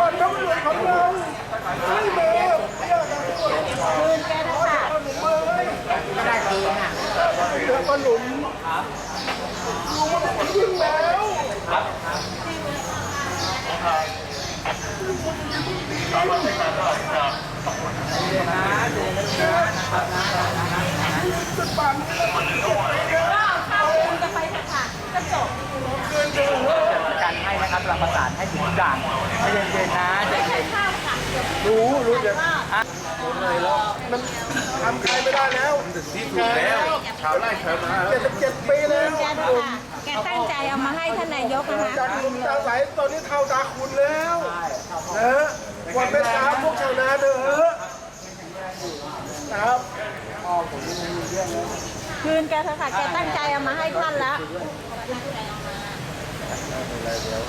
มันต้องรวยของเราไม่เบอร์เพื่อการตรวจคืนแกนะคะได้ดีค่ะเหลือขนมลุงมัต้องแล้วจุครับน นะครับเราประสานให้ถึงทุกอย่างให้เย็นๆนะใจไม่ใช่เย็นข้าวค่ะรู้รู้เดี๋ยวอะมันทำใครไม่ได้แล้วที่ถูกแล้วชาวไร่ชาวนาเจ็ดสิบเจ็ดปีแล้วแกดูค่ะแกตั้งใจเอามาให้ท่านนายกนะคะจากลุงตาใสตอนนี้เท่าตาคุณแล้วนะวันเป็นตาพวกชาวนาเถอะนะครับคืนแกเถอะค่ะแกตั้งใจเอามาให้ท่าน แล้ว